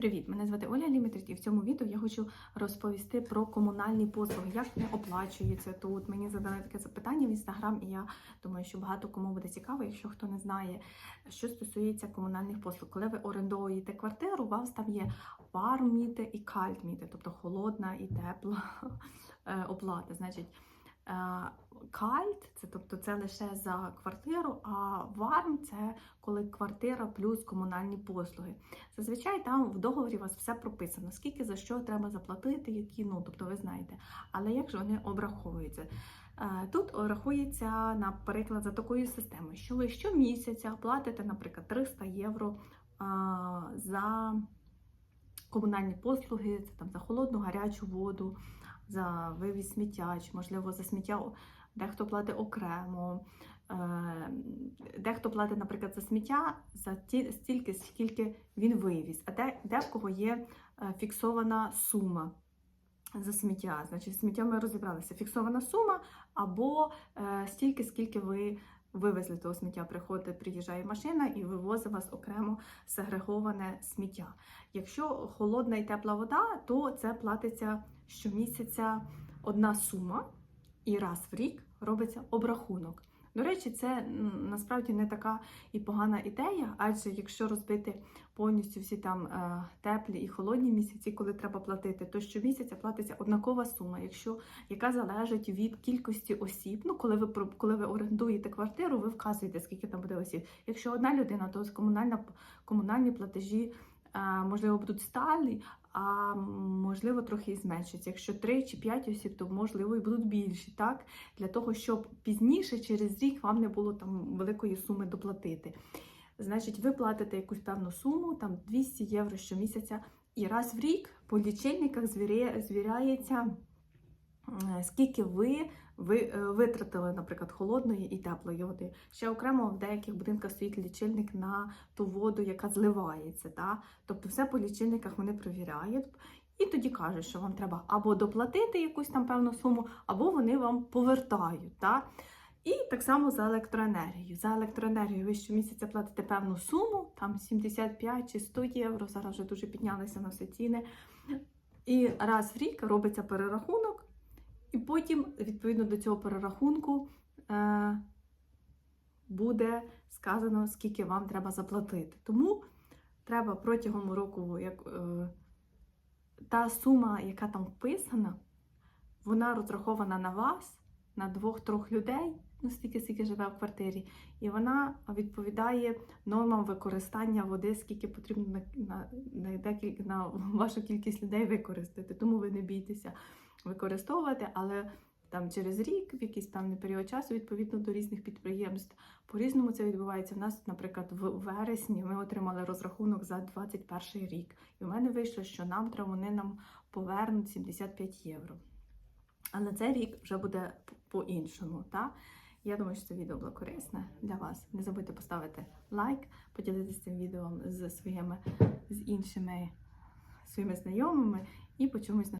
Привіт, мене звати Оля Лімітрит, і в цьому відео я хочу розповісти про комунальні послуги, як вони оплачуються тут. Мені задали таке запитання в інстаграм, і я думаю, що багато кому буде цікаво, якщо хто не знає, що стосується комунальних послуг. Коли ви орендуєте квартиру, у вас там є варміти і кальтміти, тобто холодна і тепла е, оплата. Значить, кальт це тобто це лише за квартиру, а варм це коли квартира плюс комунальні послуги. Зазвичай там в договорі у вас все прописано, скільки за що треба заплатити, які, ну тобто ви знаєте. Але як же вони обраховуються? Е, Тут рахується, наприклад, за такою системою, що ви щомісяця платите, наприклад, 300 євро за комунальні послуги, це там за холодну гарячу воду, за вивіз сміття, чи, можливо, за сміття дехто платить окремо. Е, Дехто платить, наприклад, за сміття за ті, стільки, скільки він вивіз, а де, де в кого є е, фіксована сума за сміття. Значить, сміття ми розібралися. Фіксована сума або е, стільки, скільки ви вивезли того сміття. Приходить, приїжджає машина і вивозить вас окремо сегреговане сміття. Якщо холодна і тепла вода, то це платиться щомісяця одна сума, і раз в рік робиться обрахунок. До речі, це насправді не така і погана ідея, адже якщо розбити повністю всі там е, теплі і холодні місяці, коли треба платити, то щомісяця платиться однакова сума, якщо яка залежить від кількості осіб. Ну, коли ви коли ви орендуєте квартиру, ви вказуєте, скільки там буде осіб. Якщо одна людина, то комунальна комунальні платежі. е, Можливо, будуть сталі, а можливо, трохи і зменшаться. Якщо 3 чи 5 осіб, то можливо і будуть більші, так? Для того, щоб пізніше, через рік, вам не було там великої суми доплатити. Значить, ви платите якусь певну суму, там 200 євро щомісяця, і раз в рік по лічильниках звіряє- звіряється, скільки ви, е, витратили, наприклад, холодної і теплої води. Ще окремо в деяких будинках стоїть лічильник на ту воду, яка зливається. Та? Тобто все по лічильниках вони перевіряють. І тоді кажуть, що вам треба або доплатити якусь там певну суму, або вони вам повертають. Та? І так само за електроенергію. За електроенергію ви щомісяця платите певну суму, там 75 чи 100 євро, зараз вже дуже піднялися на все ціни. І раз в рік робиться перерахунок, і потім, відповідно до цього перерахунку, е, буде сказано, скільки вам треба заплатити. Тому треба протягом року, як е, та сума, яка там вписана, вона розрахована на вас, на двох-трьох людей, ну стільки, скільки живе в квартирі, і вона відповідає нормам використання води, скільки потрібно на, на, на, декіль- на вашу кількість людей використати. Тому ви не бійтеся використовувати, але там через рік, в якийсь певний період часу, відповідно до різних підприємств. По-різному це відбувається. В нас, наприклад, в вересні ми отримали розрахунок за 21 рік. І в мене вийшло, що нам вони нам повернуть 75 євро. А на цей рік вже буде по-іншому. Та? Я думаю, що це відео було корисне для вас. Не забудьте поставити лайк, поділитися цим відео з своїми з іншими своїми знайомими і почомусь на